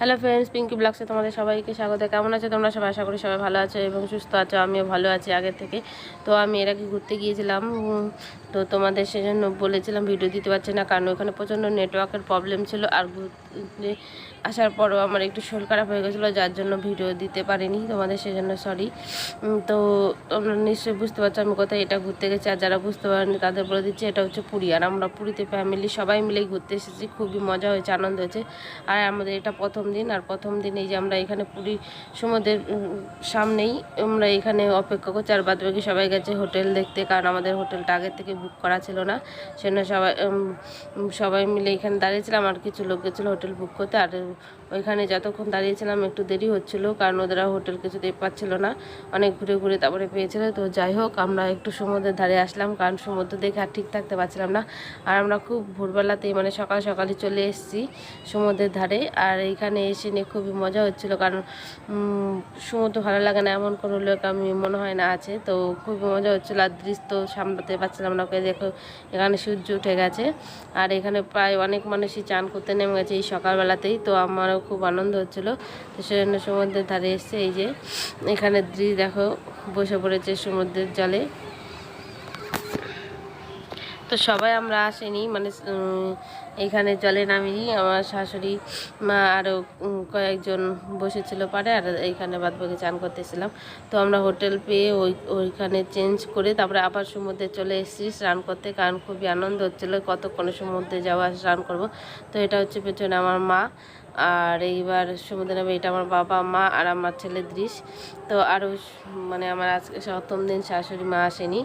Hello friends Pinki ব্লগসে তোমাদের সবাইকে স্বাগত। কেমন আছো তোমরা? সবাই আশা করি সবাই ভালো আছো এবং সুস্থ আছো। আমিও ভালো আছি আগের থেকে। তো আমি এর আগে ঘুরতে গিয়েছিলাম তো তোমাদের সেজন্য বলেছিলাম ভিডিও দিতে পারছি না, কারণ ওখানে প্রচণ্ড নেটওয়ার্কের প্রবলেম ছিল আর আসার পরও আমার একটু শরীর খারাপ হয়ে গেছিল, যার জন্য ভিডিও দিতে পারিনি তোমাদের, সেজন্য সরি তো তোমরা নিশ্চয়ই বুঝতে পারছ আমি কোথায় এটা ঘুরতে গেছি, আর যারা বুঝতে পারেনি তাদের বলে দিচ্ছি এটা হচ্ছে পুরী। আর আমরা পুরীতে ফ্যামিলি সবাই মিলেই ঘুরতে এসেছি, খুবই মজা হয়েছে, আনন্দ হয়েছে। আর আমাদের এটা প্রথম দিন, আর প্রথম দিন এই যে আমরা এখানে পুরী সমুদ্রের সামনেই আমরা এখানে অপেক্ষা করছি, আর বাদবাকি সবাই গেছে হোটেল দেখতে, কারণ আমাদের হোটেলটা আগের থেকে বুক করা ছিল না। সেজন্য সবাই সবাই মিলে এখানে দাঁড়িয়েছিলাম আর কিছু লোক গেছিল হোটেল বুক করতে আর ওইখানে যতক্ষণ দাঁড়িয়েছিলাম একটু দেরি হচ্ছিল, কারণ ওদেরা হোটেল কিছুতেই পাচ্ছিল না। অনেক ঘুরে ঘুরে তারপরে পেয়েছিল। তো যাই হোক, আমরা একটু সমুদ্রের ধারে আসলাম, কারণ সমুদ্র দেখে আর ঠিক থাকতে পারছিলাম না। আর আমরা খুব ভোরবেলাতেই মানে সকাল সকালে চলে এসেছি সমুদ্রের ধারে। আর এইখানে এসে নিয়ে খুবই মজা হচ্ছিল, কারণ সমুদ্র ভালো লাগে না এমন কোনো লোক আমি মনে হয় না আছে। তো খুবই মজা হচ্ছিল, আর দৃশ্য সামলাতে পারছিলাম না। ওকে দেখো, এখানে সূর্য উঠে গেছে। আর এখানে প্রায় অনেক মানুষই চান করতে নেমে গেছে এই সকালবেলাতেই। তো আমারও খুব আনন্দ হচ্ছিল। তো সেজন্য সমুদ্রের ধারে এসছে, এই যে এখানে দৃশ্য দেখো, বসে পড়েছে সমুদ্রের জলে। তো সবাই আমরা আসেনি মানে এখানে জলে নামিনি। আমার শাশুড়ি, মা আরও কয়েকজন বসেছিল পারে, আর এইখানে বাদ বাকি চান করতেছিলাম। তো আমরা হোটেল পেয়ে ওই, ওইখানে চেঞ্জ করে তারপরে আবার সমুদ্রে চলে এসেছি স্নান করতে, কারণ খুবই আনন্দ হচ্ছিল। কতক্ষণে সমুদ্রে যাওয়া, স্নান করব। তো এটা হচ্ছে পেছনে আমার মা। আর এইবার সমুদ্রে নামে এটা আমার বাবা, মা আর আমার ছেলে দৃশ। তো আরও মানে আমার আজকে সপ্তম দিন শাশুড়ি মা আসেনি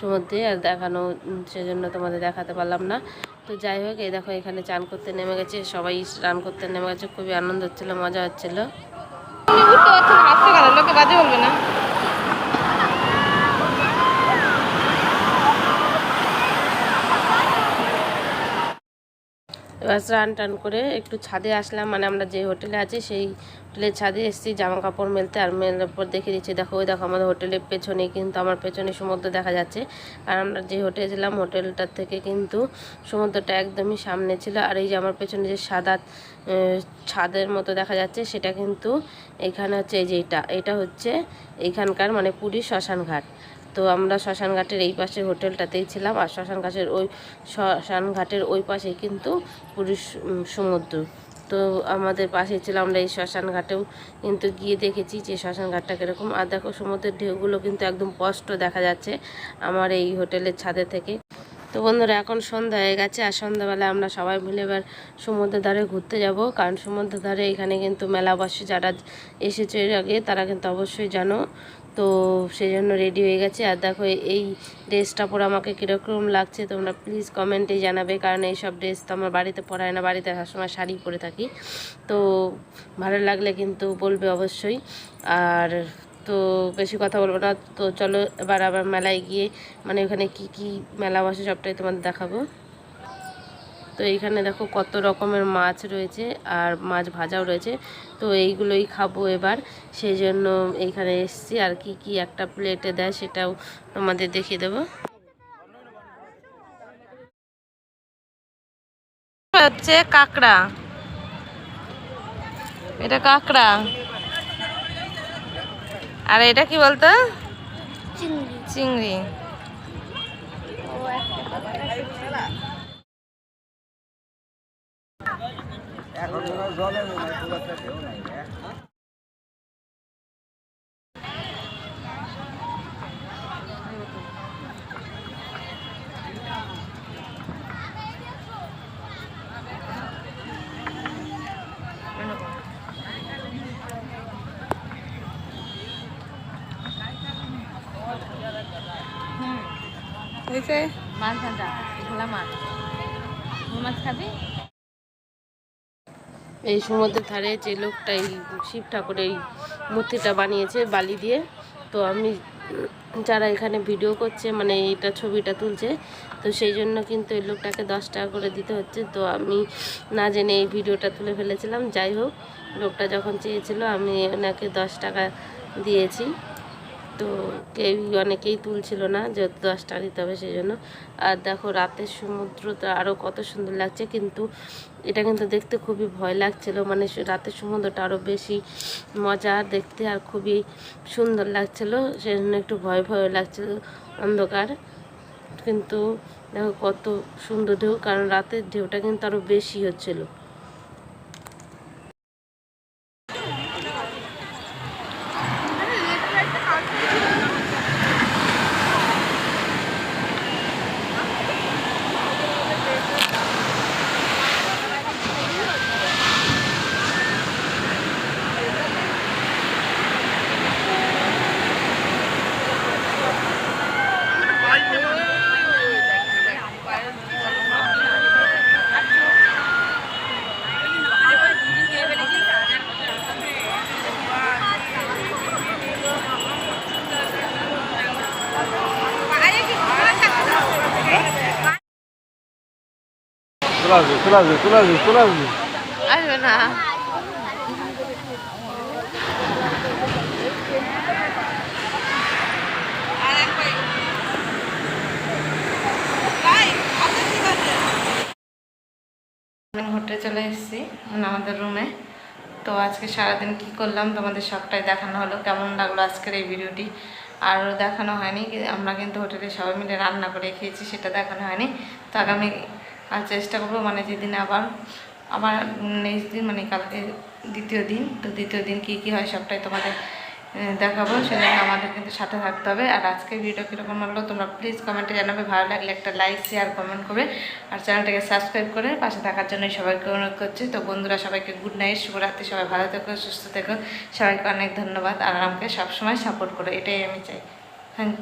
সমুদ্রে আর দেখানো সেজন্য তোমাদের দেখাতে পারলাম না। তো যাই হোক, এই দেখো এখানে চান করতে নেমে গেছে, সবাই স্নান করতে নেমে গেছে, খুবই আনন্দ হচ্ছিল, মজা হচ্ছিল। লোকে বাজে বলবে না এবার স্নান টান করে একটু ছাদে আসলাম। মানে আমরা যে হোটেলে আছি, সেই হোটেলের ছাদে এসেছি জামা কাপড় মেলতে। আর মেলার পর দেখে দিচ্ছি, দেখো, ওই দেখো, আমাদের হোটেলের পেছনে কিন্তু, আমার পেছনে সমুদ্র দেখা যাচ্ছে। আর আমরা যে হোটেলে ছিলাম, হোটেলটার থেকে কিন্তু সমুদ্রটা একদমই সামনে ছিল। আর এই যে আমার পেছনে যে সাদা ছাদের মতো দেখা যাচ্ছে, সেটা কিন্তু এখানে হচ্ছে, এই যে এটা এটা হচ্ছে এইখানকার মানে পুরী শ্মশান ঘাট তো আমরা শ্মশান ঘাটের এই পাশে হোটেলটাতেই ছিলাম আর শ্মশান ঘাটের ওই শ্মশান ঘাটের ওই পাশে কিন্তু পুরী সু- উম, সমুদ্র। তো আমাদের পাশে ছিল আমরা এই শ্মশান ঘাটেও কিন্তু গিয়ে দেখেছি যে শ্মশান ঘাটটা কীরকম। আর দেখো সমুদ্রের ঢেউগুলো কিন্তু একদম স্পষ্ট দেখা যাচ্ছে আমার এই হোটেলের ছাদে থেকে। তো বন্ধুরা এখন সন্ধ্যা হয়ে গেছে আর সন্ধ্যাবেলা আমরা সবাই মিলে এবার সমুদ্রের ধারে ঘুরতে যাব। কারণ সমুদ্রের ধারে এখানে কিন্তু মেলা বসে যারা এসেছে এর আগে তারা কিন্তু অবশ্যই জানো। তো সেই জন্য রেডি হয়ে গেছে। আর দেখো, এই ড্রেসটা পরে আমাকে কীরকম লাগছে তোমরা প্লিজ কমেন্টে জানাবে, কারণ এই সব ড্রেস তো আমার বাড়িতে পরায় না। বাড়িতে সবসময় শাড়ি পরে থাকি। তো ভালো লাগলে কিন্তু বলবে অবশ্যই। আর তো বেশি কথা বলব না। তো চলো, এবার আবার মেলায় গিয়ে মানে ওখানে কি কি মেলা বসে সবটাই তোমাদের দেখাবো। তো এইখানে দেখো কত রকমের মাছ রয়েছে আর মাছ ভাজাও রয়েছে। তো এইগুলোই খাব এবার। সেই জন্য এইখানে এসছি। আর কি কি একটা প্লেটে দেয় সেটাও তোমাদের দেখিয়ে দেবো। হচ্ছে কাঁকড়া। এটা কাঁকড়া। আর এটা কি বলতো? চিংড়ি। হয়েছে মাছ ভাজা ভোলা মাছ মাছ খাবি এই সমুদ্রের ধারে যে লোকটা, এই শিব ঠাকুরের এই মূর্তিটা বানিয়েছে বালি দিয়ে। তো আমি, যারা এখানে ভিডিও করছে মানে এটা ছবিটা তুলছে, তো সেই জন্য কিন্তু এই লোকটাকে দশ টাকা করে দিতে হচ্ছে। তো আমি না জেনে এই ভিডিওটা তুলে ফেলেছিলাম। যাই হোক, লোকটা যখন চেয়েছিল, আমি ওনাকে দশ টাকা দিয়েছি। তো কেউ অনেকেই তুলছিল না, যেহেতু দশটা দিতে হবে সেই জন্য আর দেখো, রাতের সমুদ্র তো আরও কত সুন্দর লাগছে, কিন্তু এটা কিন্তু দেখতে খুবই ভয় লাগছিল। মানে রাতের সমুদ্রটা আরও বেশি মজা দেখতে আর খুবই সুন্দর লাগছিল সেই জন্য একটু ভয় ভয় লাগছিল অন্ধকার। কিন্তু দেখো, কত সুন্দর ঢেউ, কারণ রাতের ঢেউটা কিন্তু আরও বেশি হচ্ছিল। চলে আসবে চলে আসবে চলে আসবে চলে আসবে আসবে না হোটেলে চলে এসেছি মানে আমাদের রুমে। তো আজকে সারাদিন কি করলাম তোমাদের সবটাই দেখানো হলো। কেমন লাগল আজকের এই ভিডিওটি? আর দেখানো হয়নি আমরা কিন্তু হোটেলে সবাই মিলে রান্না করে খেয়েছি সেটা দেখানো হয়নি। তো আগামী কাল চেষ্টা করব মানে যেদিন আবার আবার নেক্সট দিন মানে কালকে দ্বিতীয় দিন, তো দ্বিতীয় দিন কি কি হয় সবটাই তোমাদের দেখাবো, সেজন্য আমাদের কিন্তু সাথে থাকতে হবে। আর আজকে ভিডিও কীরকম লাগল, তোমরা প্লিজ কমেন্টে জানাবে, ভালো লাগলে একটা লাইক শেয়ার কমেন্ট করবে। আর চ্যানেলটাকে সাবস্ক্রাইব করে পাশে থাকার জন্য সবাইকে অনুরোধ করছি। তো বন্ধুরা, সবাইকে গুড নাইট শুভরাত্রি, সবাই ভালো থেকো, সুস্থ থেকো। সবাইকে অনেক ধন্যবাদ। আর আমাকে সবসময় সাপোর্ট করো, এটাই আমি চাই। থ্যাংক